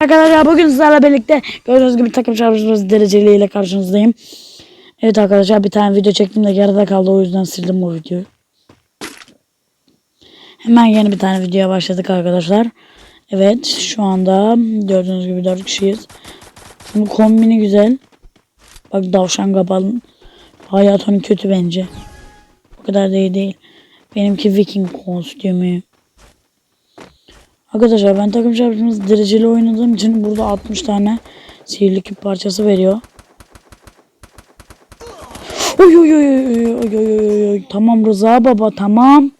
Arkadaşlar bugün sizlerle birlikte gördüğünüz gibi takım çalışması dereceliğiyle karşınızdayım. Evet arkadaşlar bir tane video çektim de yarıda kaldı o yüzden sildim o videoyu. Hemen yeni bir tane videoya başladık arkadaşlar. Evet şu anda gördüğünüz gibi 4 kişiyiz. Bunun kombini güzel. Bak davşan kapalı. Hayat onun kötü bence. O kadar da iyi değil. Benimki Viking kostümü. Arkadaşlar ben takım şarkımız dereceli oynadığım için burada 60 tane sihirli küp parçası veriyor. Oy oy oy oy oy oy oy oy Tamam Rıza baba tamam.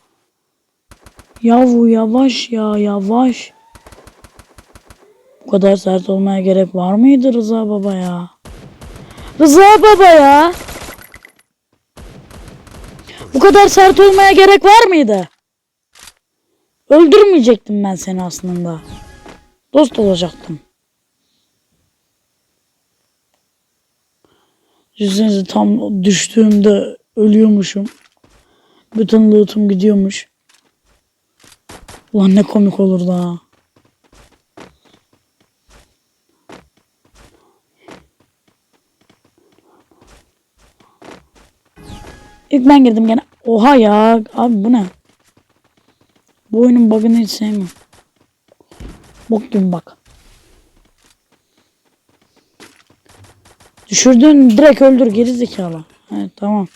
Yavu yavaş ya yavaş. Bu kadar sert olmaya gerek var mıydı Rıza baba ya? Rıza baba ya. Bu kadar sert olmaya gerek var mıydı? Öldürmeyecektim ben seni aslında. Dost olacaktım. Düşünsenize tam düştüğümde ölüyormuşum. Bütün lootum gidiyormuş. Ulan ne komik olurdu ha. İlk ben girdim gene. Oha ya. Abi bu ne? Bu oyunun bug'ını hiç sevmem. Bok gibi bak. Düşürdün direkt öldür geri zekalı. Evet tamam.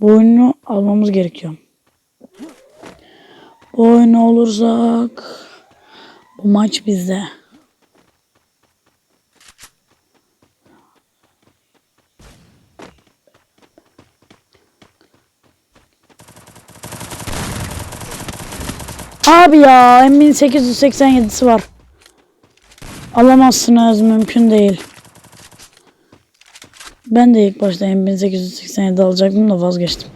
Bu oyunu almamız gerekiyor. Bu oyunu olursak bu maç bizde. Abi ya M1887'si var. Alamazsınız mümkün değil. Ben de ilk başta M1887 alacaktım da vazgeçtim.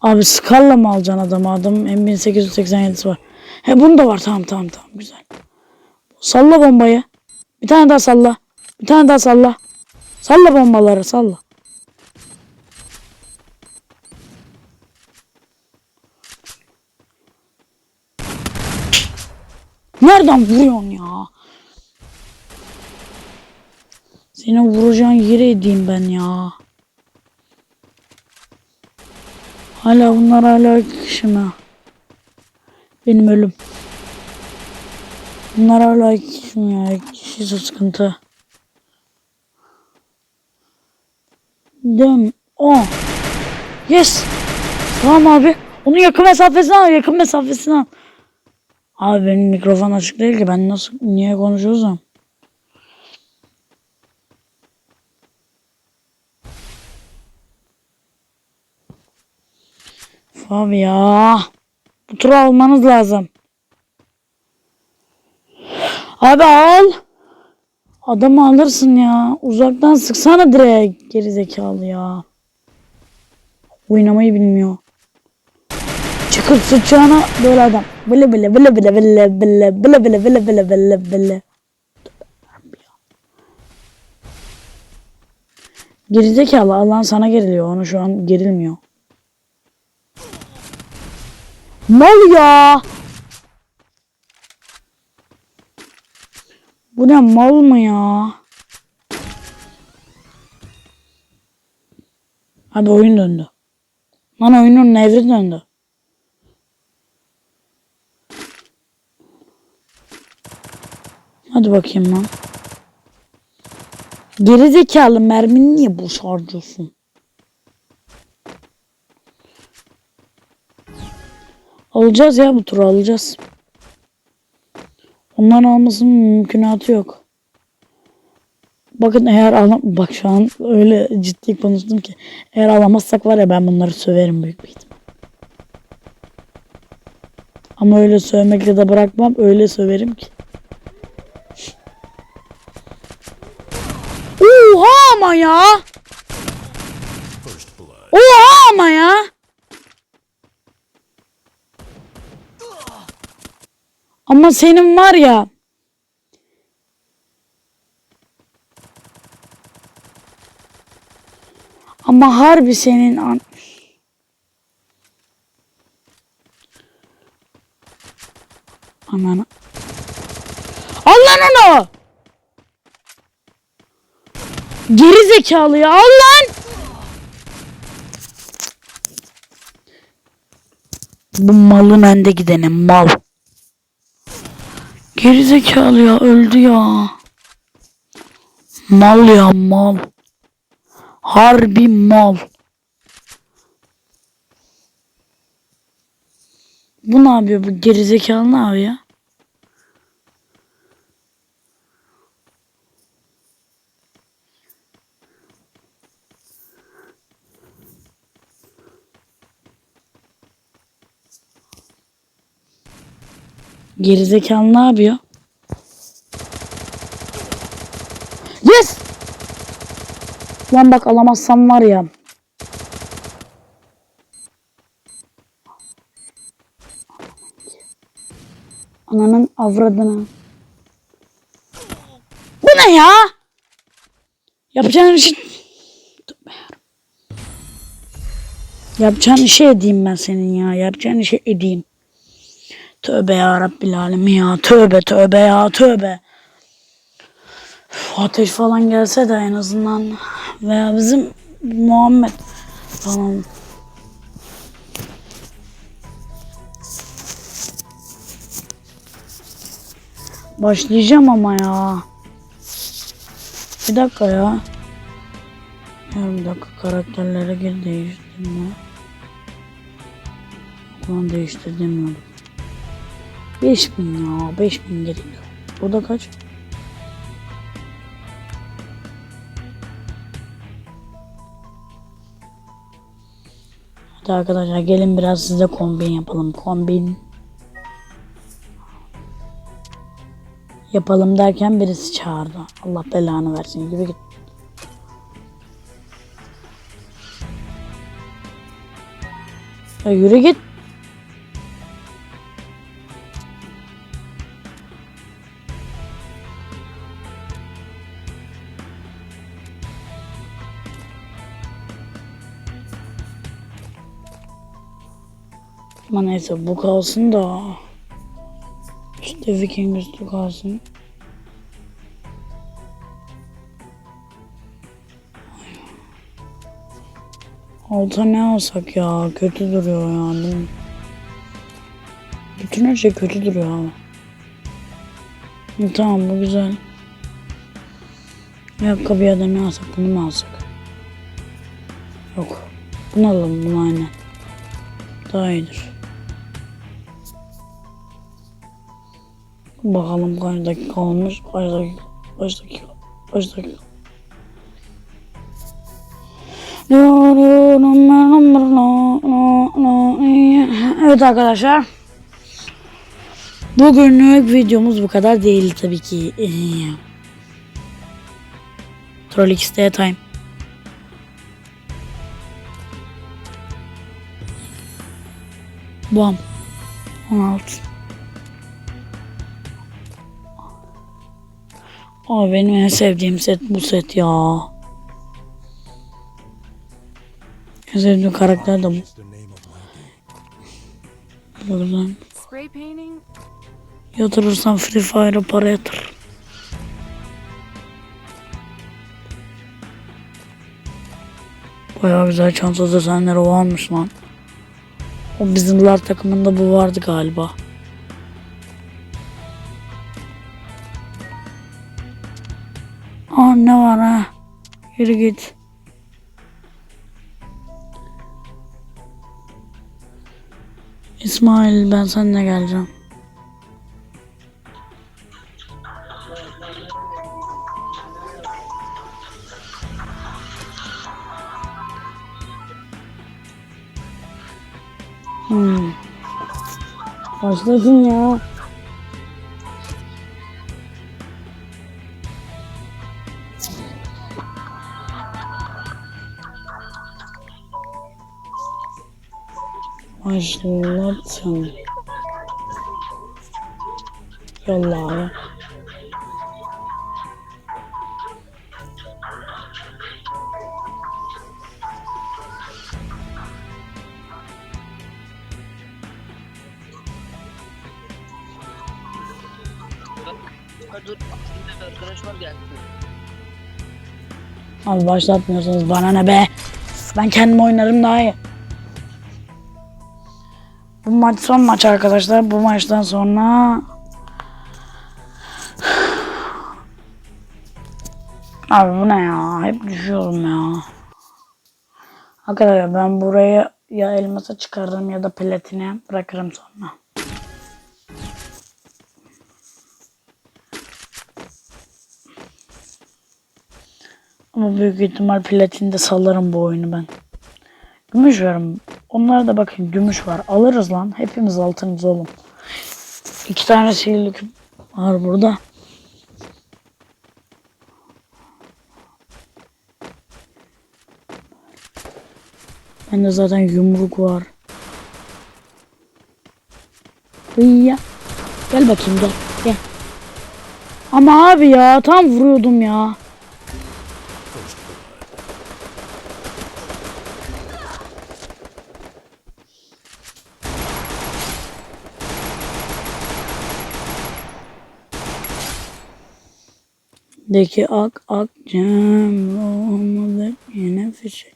Abi Scar'la mı alacaksın adamı? Adam M1887'si var. He bunu da var tamam tamam tamam güzel. Salla bombayı. Bir tane daha salla. Bir tane daha salla. Salla bombaları salla. Nereden vuruyorsun ya? Seni vuracağın yere edeyim ben ya. Hala bunlar hala iki kişi mi? Benim ölüm. Bunlar hala iki kişi mi ya? İki kişi sıkıntı. Dön. Oh. Yes. Tamam abi. Onu yakın mesafesine al. Yakın mesafesine al. Abi benim mikrofon açık değil ki ben nasıl niye konuşuyorsam. Üf Abi ya. Bu turu almanız lazım. Abi al. Adamı alırsın ya. Uzaktan sıksana direkt. Geri zekalı ya. Oynamayı bilmiyor. Çıkıp sıçacağına böyle adam. Bile bile bile bile bile bile bile bile bile bile bile bile. Gerizekalı Allah'ın sana geriliyor. Onu şu an gerilmiyor. Mal ya. Bu ne mal mı ya? Abi oyun döndü. Lan oyunun nevri döndü. Hadi bakayım lan. Gerizekalı mermini niye boş harcıyorsun? Alacağız ya bu turu alacağız. Onların almasının mümkünatı yok. Bakın eğer alam bak şu an öyle ciddi konuştum ki eğer alamazsak var ya ben bunları söverim büyük bir ihtimal. Ama öyle sövmekle de bırakmam öyle söverim ki. Oha ama ya. Oha ama ya. Ama senin var ya. Ama harbi senin an... Ananı. Al lan onu. Geri zekalı ya al lan. Bu malın önde gideni mal. Geri zekalı ya öldü ya. Mal ya mal. Harbi mal. Bu ne yapıyor bu gerizekalı ne yapıyor? Gerizekalı ne yapıyor? Yes! Lan bak alamazsam var ya. Ananın avradını. Bu ne ya? Yapacağın işi... Yapacağın işi edeyim ben senin ya. Yapacağın işi edeyim. Tövbe ya Rabbil Alemin ya. Tövbe tövbe ya tövbe. Ateş falan gelse de en azından veya bizim Muhammed falan. Başlayacağım ama ya. Bir dakika ya. Ya bir dakika karakterlere gir değiştirme. Ulan değiştir demiyorum. 5000 ya 5000 gerekiyor. Burada kaç? Hadi arkadaşlar gelin biraz size kombin yapalım. Kombin. Yapalım derken birisi çağırdı. Allah belanı versin. Yürü git. Ya yürü git. Ama neyse bu kalsın da. İşte Viking üstü kalsın. Alta ne alsak ya? Kötü duruyor yani. Bütün her şey kötü duruyor ama. Tamam bu güzel. Ayakkabı ya da ne alsak? Bunu mu alsak? Yok. Bunu alalım bunu aynen. Daha iyidir. Bakalım kaç dakika olmuş. Kaç dakika. Kaç dakika. Kaç dakika. Evet arkadaşlar. Bugünlük videomuz bu kadar değil tabii ki. Troll X'de time. Bam. 16. Aa benim en sevdiğim set bu set ya. En sevdiğim karakter de bu. Buradan yatırırsan Free Fire'a para yatır. Bayağı güzel çanta desenleri varmış lan. O bizimler takımında bu vardı galiba. Ne var ha? Yürü git. İsmail ben seninle geleceğim. Hmm. Başladın ya. Başlatın. Yolla ya. Hadi dur. Abi başlatmıyorsunuz bana ne be. Ben kendim oynarım daha iyi. Bu maç son maç arkadaşlar. Bu maçtan sonra Abi bu ne ya? Hep düşüyorum ya. Arkadaşlar ben burayı ya elmasa çıkarırım ya da platine bırakırım sonra. Ama büyük ihtimal platinde salarım bu oyunu ben. Gümüş verim. Onlara da bakın gümüş var. Alırız lan. Hepimiz altınız oğlum. İki tane sihirli küp var burada. Bende zaten yumruk var. Hıyya. Gel bakayım gel. Gel. Ama abi ya tam vuruyordum ya. De ki ak ak cem ruhumu yine fişek.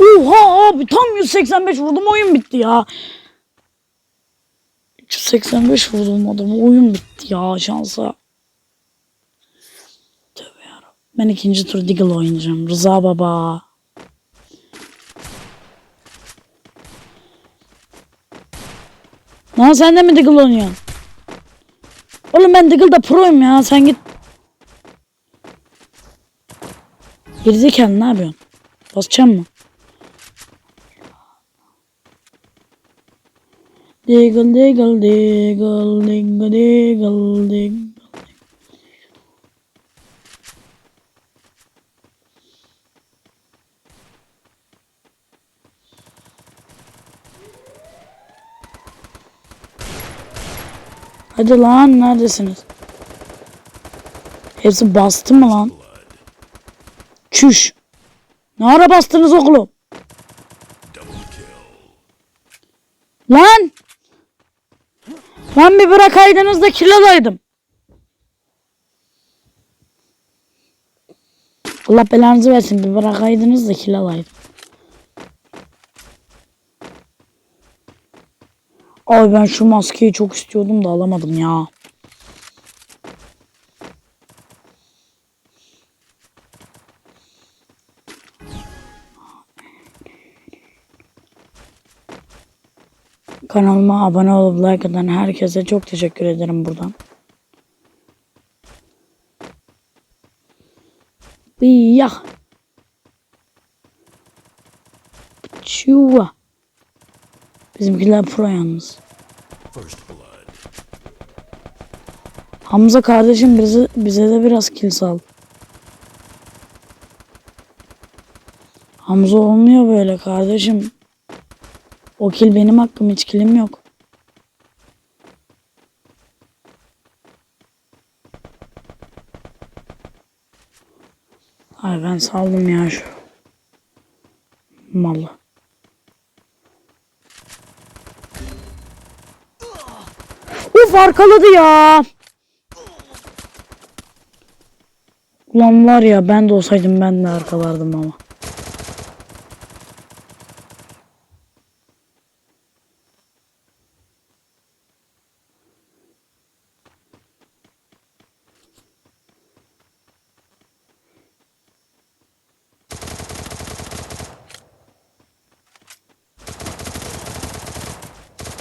Oha abi tam 185 vurdum oyun bitti ya. 385 vurdum oyun bitti ya şansa. Tövbe yarabbim. Ben ikinci tur Deagle oynayacağım. Rıza baba. Lan sen de mi Deagle oynuyorsun? Oğlum ben Deagle'da proyum ya sen git. Gerizekalı ne yapıyorsun? Basacağım mı? Diggle diggle diggle diggle diggle diggle. Hadi lan neredesiniz? Hepsi bastı mı lan? Çüş. Ne ara bastınız oğlum? Lan! Lan bir bırakaydınız da kill alaydım. Allah belanızı versin bir bırakaydınız da kill Abi ben şu maskeyi çok istiyordum da alamadım ya. Kanalıma abone olup like atan herkese çok teşekkür ederim buradan. Biyah. Çuva. Bizimkiler pro yalnız. Hamza kardeşim bize, bize de biraz kill sal. Hamza olmuyor böyle kardeşim. O kill benim hakkım hiç killim yok. Ay ben saldım ya şu malı. Uf arkaladı ya. Ulan var ya ben de olsaydım ben de arkalardım ama.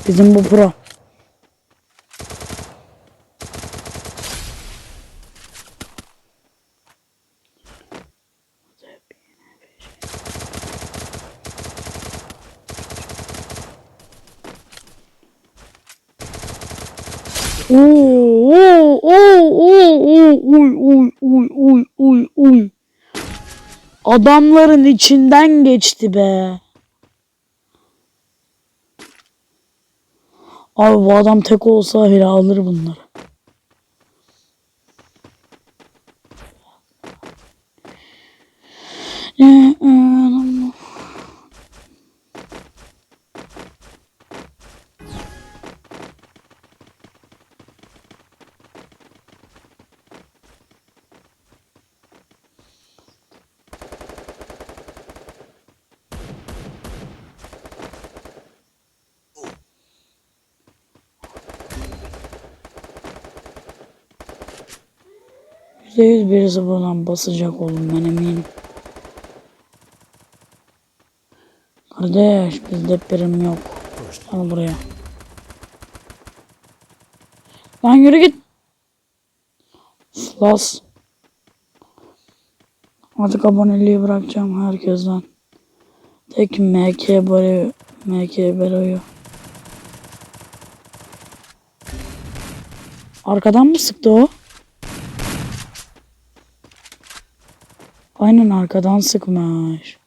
Bizim bu pro. Adamların içinden geçti be. Abi bu adam tek olsa bile alır bunları. Yüzde yüz birisi buradan basacak oğlum ben eminim. Kardeş bizde birim yok. Al buraya. Lan yürü git. Slas. Artık aboneliği bırakacağım herkesten. Tek MK böyle MK Bero'yu. Arkadan mı sıktı o? Aynen arkadan sıkmış.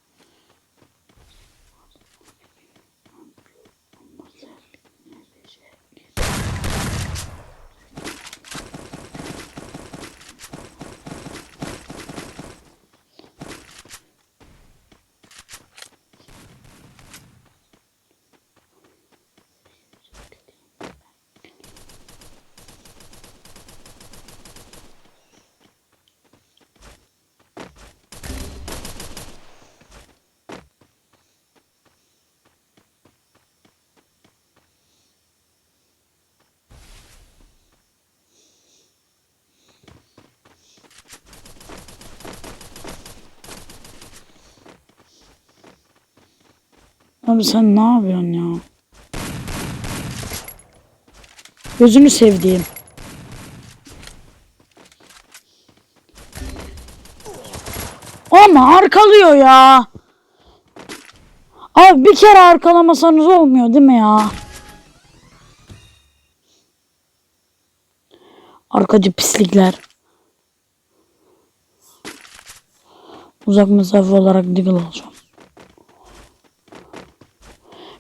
Abi sen ne yapıyorsun ya? Gözünü sevdiğim. Ama arkalıyor ya. Abi bir kere arkalamasanız olmuyor değil mi ya? Arkacı pislikler. Uzak mesafe olarak diggle alacağım.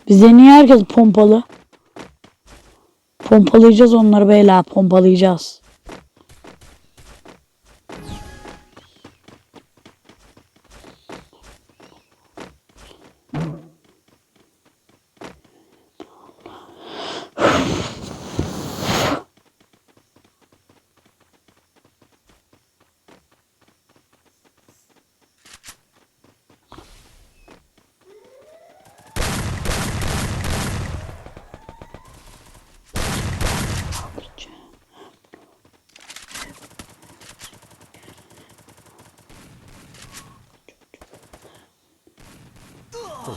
Bizde niye herkes pompalı? Pompalayacağız onları beyler pompalayacağız.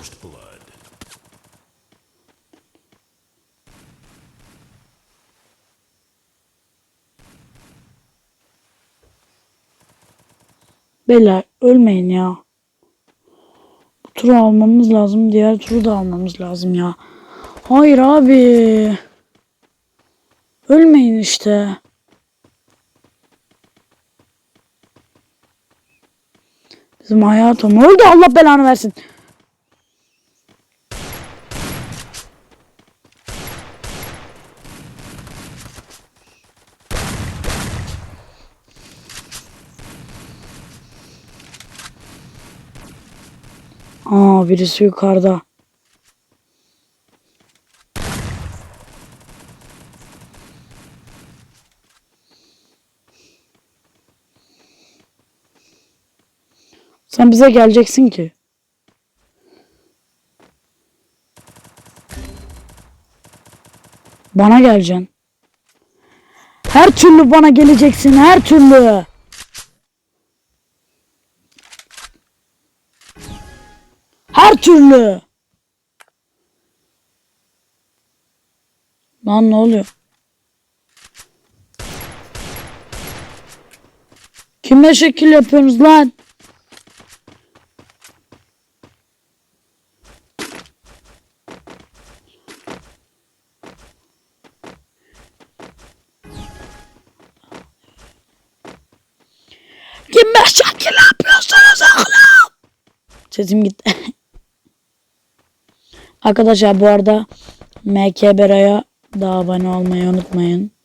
First blood. Beyler ölmeyin ya. Bu turu almamız lazım. Diğer turu da almamız lazım ya. Hayır abi. Ölmeyin işte. Bizim hayatım öldü Allah belanı versin. Aa birisi yukarıda. Sen bize geleceksin ki. Bana geleceksin. Her türlü bana geleceksin, her türlü. Her türlü. Lan ne oluyor? Kime şekil yapıyorsunuz lan? Kime şekil yapıyorsunuz oğlum? Sesim gitti. Arkadaşlar bu arada MK Bera'ya da abone olmayı unutmayın.